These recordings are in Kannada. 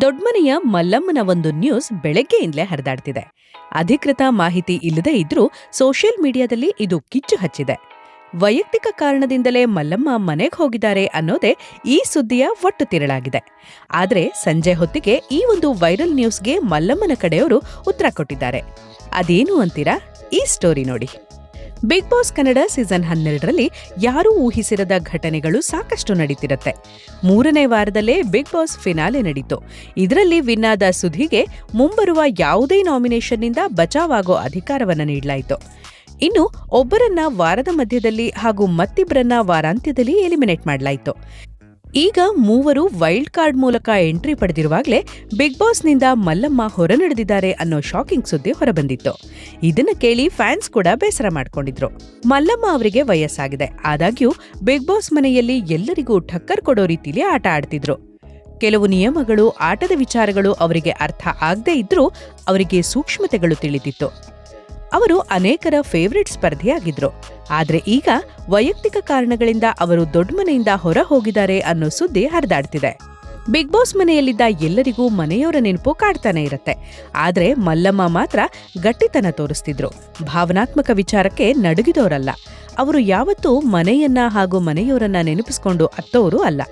ದೊಡ್ಮನೆಯ ಮಲ್ಲಮ್ಮನ ಒಂದು ನ್ಯೂಸ್ ಬೆಳಗ್ಗೆಯಿಂದಲೇ ಹರಿದಾಡ್ತಿದೆ. ಅಧಿಕೃತ ಮಾಹಿತಿ ಇಲ್ಲದೇ ಇದ್ರೂ ಸೋಷಿಯಲ್ ಮೀಡಿಯಾದಲ್ಲಿ ಇದು ಕಿಚ್ಚು ಹಚ್ಚಿದೆ. ವೈಯಕ್ತಿಕ ಕಾರಣದಿಂದಲೇ ಮಲ್ಲಮ್ಮ ಮನೆಗೆ ಹೋಗಿದ್ದಾರೆ ಅನ್ನೋದೇ ಈ ಸುದ್ದಿಯ ಒಟ್ಟು ತಿರಳಾಗಿದೆ. ಆದರೆ ಸಂಜೆ ಹೊತ್ತಿಗೆ ಈ ಒಂದು ವೈರಲ್ ನ್ಯೂಸ್ಗೆ ಮಲ್ಲಮ್ಮನ ಕಡೆಯವರು ಉತ್ತರ ಕೊಟ್ಟಿದ್ದಾರೆ. ಅದೇನು ಅಂತೀರಾ? ಈ ಸ್ಟೋರಿ ನೋಡಿ. ಬಿಗ್ ಬಾಸ್ ಕನ್ನಡ ಸೀಸನ್ ಹನ್ನೆರಡರಲ್ಲಿ ಯಾರೂ ಊಹಿಸಿರದ ಘಟನೆಗಳು ಸಾಕಷ್ಟು ನಡೀತಿರುತ್ತೆ. ಮೂರನೇ ವಾರದಲ್ಲೇ ಬಿಗ್ ಬಾಸ್ ಫಿನಾಲೆ ನಡೀತು. ಇದರಲ್ಲಿ ವಿನ್ನಾದ ಸುಧಿಗೆ ಮುಂಬರುವ ಯಾವುದೇ ನಾಮಿನೇಷನ್ನಿಂದ ಬಚಾವಾಗೋ ಅಧಿಕಾರವನ್ನು ನೀಡಲಾಯಿತು. ಇನ್ನು ಒಬ್ಬರನ್ನ ವಾರದ ಮಧ್ಯದಲ್ಲಿ ಹಾಗೂ ಮತ್ತಿಬ್ಬರನ್ನ ವಾರಾಂತ್ಯದಲ್ಲಿ ಎಲಿಮಿನೇಟ್ ಮಾಡಲಾಯಿತು. ಈಗ ಮೂವರು ವೈಲ್ಡ್ ಕಾರ್ಡ್ ಮೂಲಕ ಎಂಟ್ರಿ ಪಡೆದಿರುವಾಗಲೇ ಬಿಗ್ ಬಾಸ್ನಿಂದ ಮಲ್ಲಮ್ಮ ಹೊರ ನಡೆದಿದ್ದಾರೆ ಅನ್ನೋ ಶಾಕಿಂಗ್ ಸುದ್ದಿ ಹೊರಬಂದಿತ್ತು. ಇದನ್ನ ಕೇಳಿ ಫ್ಯಾನ್ಸ್ ಕೂಡ ಬೇಸರ ಮಾಡ್ಕೊಂಡಿದ್ರು. ಮಲ್ಲಮ್ಮ ಅವರಿಗೆ ವಯಸ್ಸಾಗಿದೆ. ಆದಾಗ್ಯೂ ಬಿಗ್ ಬಾಸ್ ಮನೆಯಲ್ಲಿ ಎಲ್ಲರಿಗೂ ಠಕ್ಕರ್ ಕೊಡೋ ರೀತಿಯಲ್ಲಿ ಆಟ ಆಡ್ತಿದ್ರು. ಕೆಲವು ನಿಯಮಗಳು, ಆಟದ ವಿಚಾರಗಳು ಅವರಿಗೆ ಅರ್ಥ ಆಗದೇ ಇದ್ರೂ ಅವರಿಗೆ ಸೂಕ್ಷ್ಮತೆಗಳು ತಿಳಿದಿತ್ತು. ಅವರು ಅನೇಕರ ಫೇವರಿಟ್ ಸ್ಪರ್ಧೆಯಾಗಿದ್ರು. ಆದ್ರೆ ಈಗ ವೈಯಕ್ತಿಕ ಕಾರಣಗಳಿಂದ ಅವರು ದೊಡ್ಡ ಮನೆಯಿಂದ ಹೊರ ಹೋಗಿದ್ದಾರೆ ಅನ್ನೋ ಸುದ್ದಿ ಹರಿದಾಡ್ತಿದೆ. ಬಿಗ್ ಬಾಸ್ ಮನೆಯಲ್ಲಿದ್ದ ಎಲ್ಲರಿಗೂ ಮನೆಯವರ ನೆನಪು ಕಾಡ್ತಾನೆ ಇರತ್ತೆ. ಆದ್ರೆ ಮಲ್ಲಮ್ಮ ಮಾತ್ರ ಗಟ್ಟಿತನ ತೋರಿಸ್ತಿದ್ರು. ಭಾವನಾತ್ಮಕ ವಿಚಾರಕ್ಕೆ ನಡುಗಿದವರಲ್ಲ ಅವರು ಯಾವತ್ತೂ ಮನೆಯನ್ನ ಹಾಗೂ ಮನೆಯವರನ್ನ ನೆನಪಿಸ್ಕೊಂಡು ಅತ್ತವರು ಅಲ್ಲ.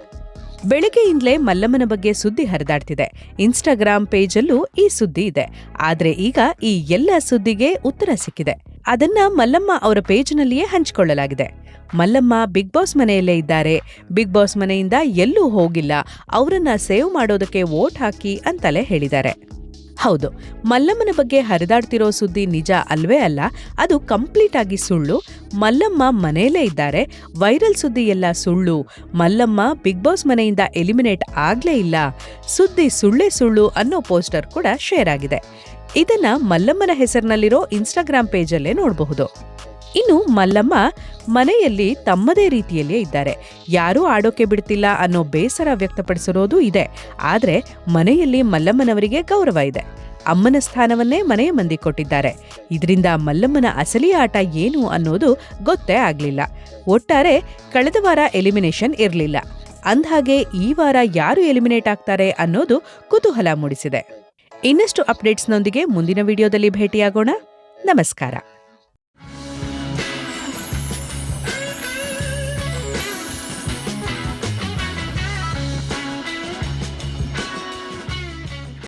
ಬೆಳಗ್ಗೆಯಿಂದಲೇ ಮಲ್ಲಮ್ಮನ ಬಗ್ಗೆ ಸುದ್ದಿ ಹರಿದಾಡ್ತಿದೆ. ಇನ್ಸ್ಟಾಗ್ರಾಮ್ ಪೇಜಲ್ಲೂ ಈ ಸುದ್ದಿ ಇದೆ. ಆದರೆ ಈಗ ಈ ಎಲ್ಲ ಸುದ್ದಿಗೆ ಉತ್ತರ ಸಿಕ್ಕಿದೆ. ಅದನ್ನ ಮಲ್ಲಮ್ಮ ಅವರ ಪೇಜ್ನಲ್ಲಿಯೇ ಹಂಚಿಕೊಳ್ಳಲಾಗಿದೆ. ಮಲ್ಲಮ್ಮ ಬಿಗ್ ಬಾಸ್ ಮನೆಯಲ್ಲೇ ಇದ್ದಾರೆ. ಬಿಗ್ ಬಾಸ್ ಮನೆಯಿಂದ ಎಲ್ಲೂ ಹೋಗಿಲ್ಲ. ಅವರನ್ನ ಸೇವ್ ಮಾಡೋದಕ್ಕೆ ವೋಟ್ ಹಾಕಿ ಅಂತಲೇ ಹೇಳಿದ್ದಾರೆ. ಹೌದು, ಮಲ್ಲಮ್ಮನ ಬಗ್ಗೆ ಹರಿದಾಡ್ತಿರೋ ಸುದ್ದಿ ನಿಜ ಅಲ್ವೇ ಅಲ್ಲ, ಅದು ಕಂಪ್ಲೀಟ್ ಆಗಿ ಸುಳ್ಳು. ಮಲ್ಲಮ್ಮ ಮನೆಯಲ್ಲೇ ಇದ್ದಾರೆ, ವೈರಲ್ ಸುದ್ದಿ ಎಲ್ಲ ಸುಳ್ಳು. ಮಲ್ಲಮ್ಮ ಬಿಗ್ ಬಾಸ್ ಮನೆಯಿಂದ ಎಲಿಮಿನೇಟ್ ಆಗ್ಲೇ ಇಲ್ಲ. ಸುದ್ದಿ ಸುಳ್ಳೇ ಸುಳ್ಳು ಅನ್ನೋ ಪೋಸ್ಟರ್ ಕೂಡ ಶೇರ್ ಆಗಿದೆ. ಇದನ್ನ ಮಲ್ಲಮ್ಮನ ಹೆಸರಿನಲ್ಲಿರೋ ಇನ್ಸ್ಟಾಗ್ರಾಮ್ ಪೇಜಲ್ಲೇ ನೋಡಬಹುದು. ಇನ್ನು ಮಲ್ಲಮ್ಮ ಮನೆಯಲ್ಲಿ ತಮ್ಮದೇ ರೀತಿಯಲ್ಲಿಯೇ ಇದ್ದಾರೆ. ಯಾರೂ ಆಡೋಕೆ ಬಿಡ್ತಿಲ್ಲ ಅನ್ನೋ ಬೇಸರ ವ್ಯಕ್ತಪಡಿಸಿರೋದು ಇದೆ. ಆದ್ರೆ ಮನೆಯಲ್ಲಿ ಮಲ್ಲಮ್ಮನವರಿಗೆ ಗೌರವ ಇದೆ. ಅಮ್ಮನ ಸ್ಥಾನವನ್ನೇ ಮನೆಯ ಮಂದಿ ಕೊಟ್ಟಿದ್ದಾರೆ. ಇದರಿಂದ ಮಲ್ಲಮ್ಮನ ಅಸಲಿ ಆಟ ಏನು ಅನ್ನೋದು ಗೊತ್ತೇ ಆಗ್ಲಿಲ್ಲ. ಒಟ್ಟಾರೆ ಕಳೆದ ವಾರ ಎಲಿಮಿನೇಷನ್ ಇರಲಿಲ್ಲ. ಅಂದ್ಹಾಗೆ ಈ ವಾರ ಯಾರು ಎಲಿಮಿನೇಟ್ ಆಗ್ತಾರೆ ಅನ್ನೋದು ಕುತೂಹಲ ಮೂಡಿಸಿದೆ. ಇನ್ನಷ್ಟು ಅಪ್ಡೇಟ್ಸ್ನೊಂದಿಗೆ ಮುಂದಿನ ವಿಡಿಯೋದಲ್ಲಿ ಭೇಟಿಯಾಗೋಣ. ನಮಸ್ಕಾರ.